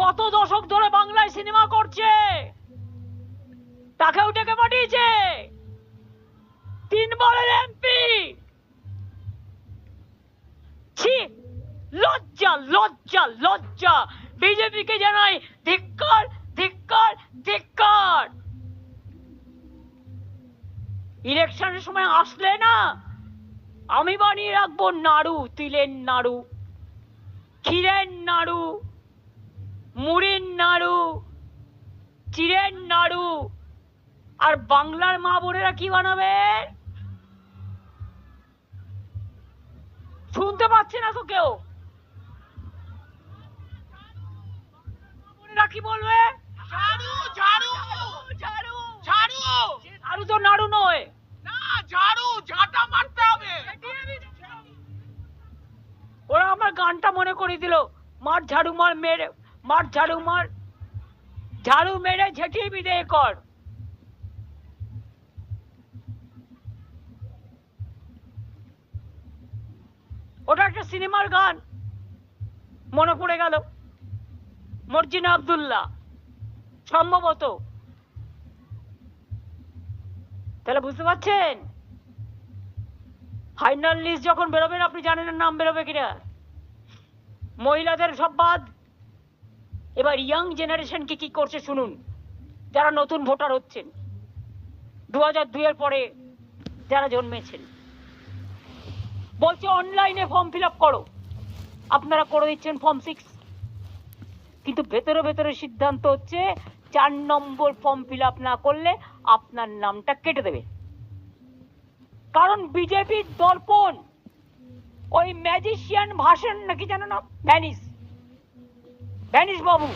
কত দশক ধরে বাংলায় সিনেমা করছে। তাকেও ডেকে পাঠিয়েছে। তিনবারের এমপি। ছি, লজ্জা লজ্জা লজ্জা। বিজেপিকে জানাই ধিক্কার ধিক্কার ধিক্কার। ইলেকশনের সময় আসলে না, আমি বানিয়ে রাখব নাড়ু, তিলের নাড়ু, ক্ষীরের নাড়ু মুড়ির নাড়ু চিড়ের নাড়ু। আর বাংলার মা বোনেরা কি বানাবে? শুনতে পাচ্ছে না তো কেউ। বোনেরা কি বলবে? ঝাড়ু ঝাড়ু ঝাড়ু। ঝাড়ু। ঝাড়ু তো নাড়ু নয়। না ঝাড়ু ঝাঁটা মারতে হবে। ওরা আমার গানটা মনে করে দিল। মার ঝাড়ু মার মেরে মার ঝাড়ু মার ঝাড়ু মেরে ঝেঁটিয়ে বিদেয় কর ওটা একটা সিনেমার গান মনে পড়ে গেল মর্জিনা আব্দুল্লাহ সম্ভবত তাহলে বুঝতে পারছেন ফাইনাল লিস্ট যখন বেরোবেন আপনি জানেন নাম বেরোবে কিনা মহিলাদের সব বাদ এবার ইয়াং জেনারেশনকে কি করছে শুনুন। যারা নতুন ভোটার হচ্ছেন দু হাজার দুইয়ের পরে যারা জন্মেছেন, বলছে অনলাইনে ফর্ম ফিল আপ করো। আপনারা করে দিচ্ছেন ফর্ম সিক্স কিন্তু ভেতরে ভেতরে সিদ্ধান্ত হচ্ছে চার নম্বর ফর্ম ফিল আপ না করলে আপনার নামটা কেটে দেবে। কারণ বিজেপির দর্পণ, ওই ম্যাজিশিয়ান ভাষণ নাকি জানো না ভ্যানিস ভ্যানিস বাবু